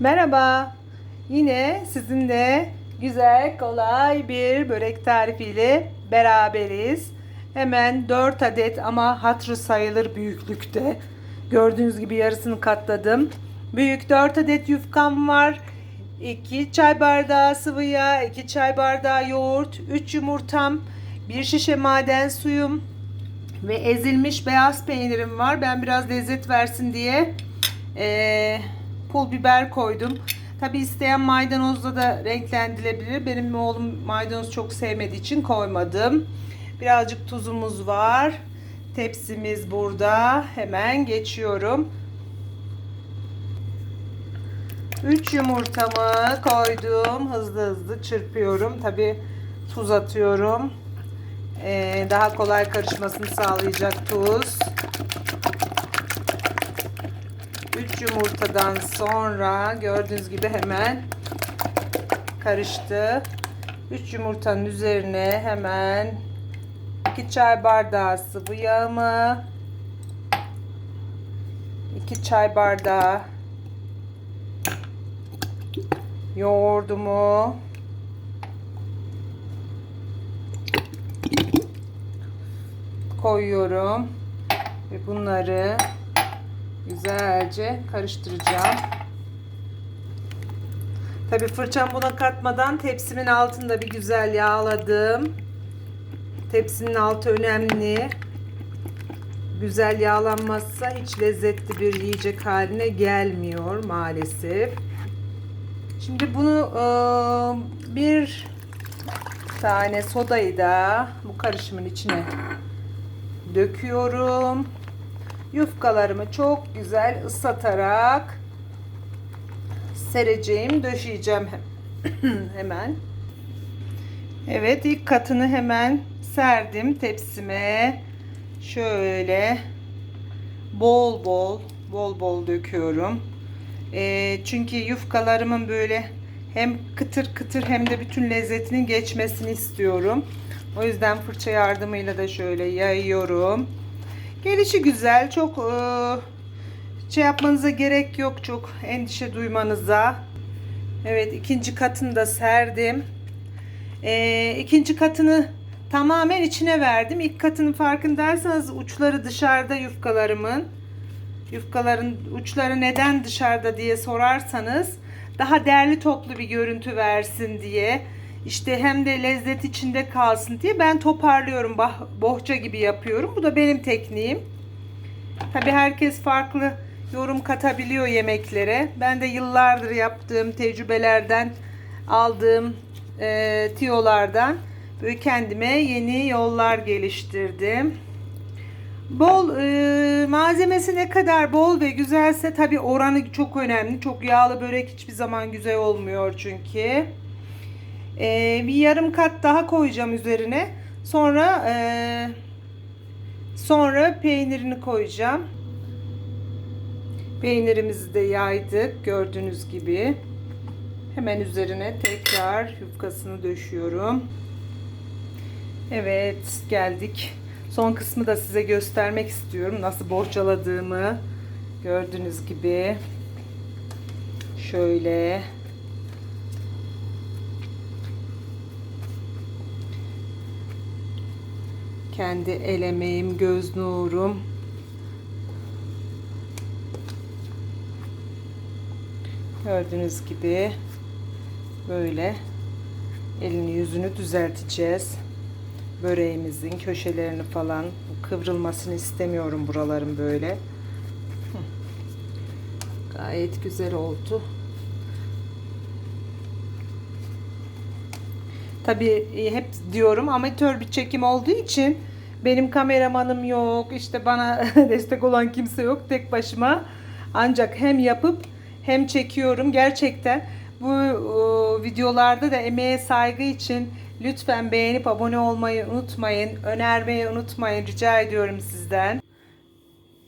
Merhaba. Yine sizinle güzel, kolay bir börek tarifiyle beraberiz. Hemen 4 adet ama hatırı sayılır büyüklükte. Gördüğünüz gibi yarısını katladım. Büyük 4 adet yufkam var. 2 çay bardağı sıvı yağ, 2 çay bardağı yoğurt, 3 yumurtam, 1 şişe maden suyum ve ezilmiş beyaz peynirim var. Ben biraz lezzet versin diye eee, pul biber koydum. Tabi isteyen maydanozla da renklendirilebilir. Benim oğlum maydanoz çok sevmediği için koymadım. Birazcık tuzumuz var. Tepsimiz burada. Hemen geçiyorum. 3 yumurtamı koydum. Hızlı hızlı çırpıyorum. Tabi tuz atıyorum. Ee, daha kolay karışmasını sağlayacak tuz. 3 yumurtadan sonra gördüğünüz gibi hemen karıştı. 3 yumurtanın üzerine hemen 2 çay bardağı sıvı yağımı 2 çay bardağı yoğurdumu koyuyorum ve bunları güzelce karıştıracağım. Tabi fırçam buna katmadan tepsimin altında bir güzel yağladım. Tepsinin altı önemli. Güzel yağlanmazsa hiç lezzetli bir yiyecek haline gelmiyor maalesef. Şimdi bunu e, bir tane sodayı da bu karışımın içine döküyorum. Yufkalarımı çok güzel ıslatarak sereceğim, döşeyeceğim hemen. Evet, ilk katını hemen serdim tepsime. Şöyle bol bol bol bol döküyorum. Ee, çünkü yufkalarımın böyle hem kıtır kıtır hem de bütün lezzetinin geçmesini istiyorum. O yüzden fırça yardımıyla da şöyle yayıyorum. Gelişi güzel. Çok e, şey yapmanıza gerek yok. Çok endişe duymanıza. Evet ikinci katını da serdim. E, ikinci katını tamamen içine verdim. İlk katının farkındaysanız uçları dışarıda yufkalarımın. Yufkaların uçları neden dışarıda diye sorarsanız daha değerli toplu bir görüntü versin diye. İşte hem de lezzet içinde kalsın diye ben toparlıyorum bohça gibi yapıyorum. Bu da benim tekniğim. Tabi herkes farklı yorum katabiliyor yemeklere. Ben de yıllardır yaptığım tecrübelerden aldığım e, tiyolardan böyle kendime yeni yollar geliştirdim. Bol e, malzemesi ne kadar bol ve güzelse tabi oranı çok önemli. Çok yağlı börek hiçbir zaman güzel olmuyor çünkü. Ee, bir yarım kat daha koyacağım üzerine. Sonra e, sonra peynirini koyacağım. Peynirimizi de yaydık gördüğünüz gibi. Hemen üzerine tekrar yufkasını döşüyorum. Evet geldik. Son kısmı da size göstermek istiyorum. Nasıl borçaladığımı gördüğünüz gibi. Şöyle Kendi el emeğim, göz nurum. Gördüğünüz gibi böyle elini yüzünü düzelteceğiz. Böreğimizin köşelerini falan kıvrılmasını istemiyorum buraların böyle. Gayet güzel oldu. Tabii hep diyorum amatör bir çekim olduğu için benim kameramanım yok. işte bana destek olan kimse yok. Tek başıma ancak hem yapıp hem çekiyorum. Gerçekten bu o, videolarda da emeğe saygı için lütfen beğenip abone olmayı unutmayın. Önermeyi unutmayın. Rica ediyorum sizden.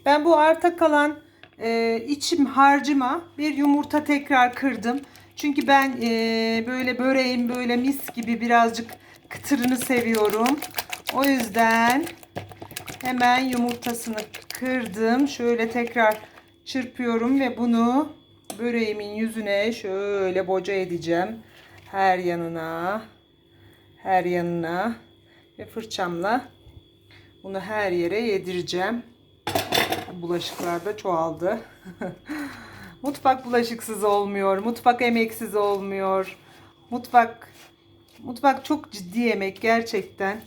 Ben bu arta kalan e, içim harcıma bir yumurta tekrar kırdım. Çünkü ben e, böyle böreğin böyle mis gibi birazcık kıtırını seviyorum. O yüzden hemen yumurtasını kırdım. Şöyle tekrar çırpıyorum ve bunu böreğimin yüzüne şöyle boca edeceğim. Her yanına. Her yanına. Ve fırçamla bunu her yere yedireceğim. Bulaşıklar da çoğaldı. Mutfak bulaşıksız olmuyor. Mutfak emeksiz olmuyor. Mutfak mutfak çok ciddi yemek gerçekten.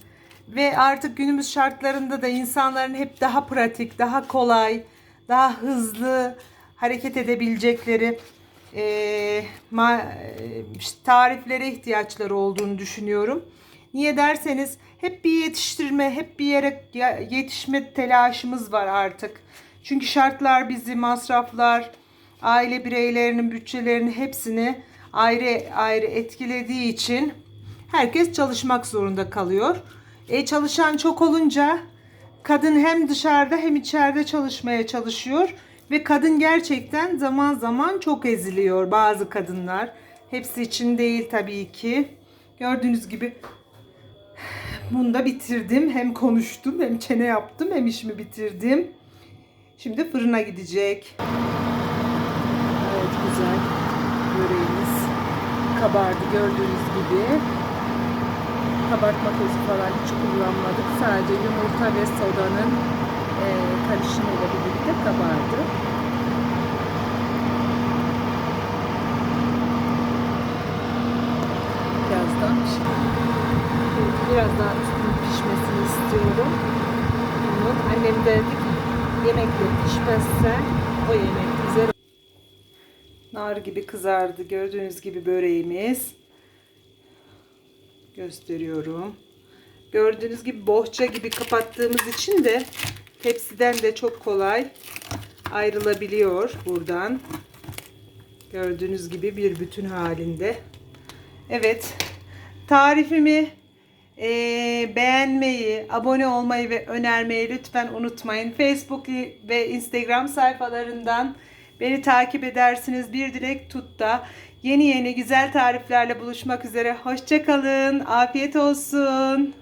Ve artık günümüz şartlarında da insanların hep daha pratik, daha kolay, daha hızlı hareket edebilecekleri eee, ma- eee, tariflere ihtiyaçları olduğunu düşünüyorum. Niye derseniz hep bir yetiştirme, hep bir yere yetişme telaşımız var artık. Çünkü şartlar bizi, masraflar, aile bireylerinin bütçelerini hepsini ayrı ayrı etkilediği için herkes çalışmak zorunda kalıyor. E çalışan çok olunca kadın hem dışarıda hem içeride çalışmaya çalışıyor ve kadın gerçekten zaman zaman çok eziliyor bazı kadınlar. Hepsi için değil tabii ki. Gördüğünüz gibi bunu da bitirdim. Hem konuştum hem çene yaptım hem işimi bitirdim. Şimdi fırına gidecek. Evet güzel böreğimiz kabardı gördüğünüz gibi. Kabartma tozu falan hiç kullanmadık. Sadece yumurta ve sodanın e, karışımıyla birlikte kabardı. Birazdan biraz daha üstünün pişmesini istiyorum. Bunun annem derdi ki yemekle pişmezse o yemek güzel Nar gibi kızardı. Gördüğünüz gibi böreğimiz. Gösteriyorum. Gördüğünüz gibi bohça gibi kapattığımız için de tepsiden de çok kolay ayrılabiliyor buradan. Gördüğünüz gibi bir bütün halinde. Evet. Tarifimi eee, beğenmeyi, abone olmayı ve önermeyi lütfen unutmayın. Facebook ve Instagram sayfalarından beni takip edersiniz. Bir dilek tut da yeni yeni güzel tariflerle buluşmak üzere. Hoşçakalın. Afiyet olsun.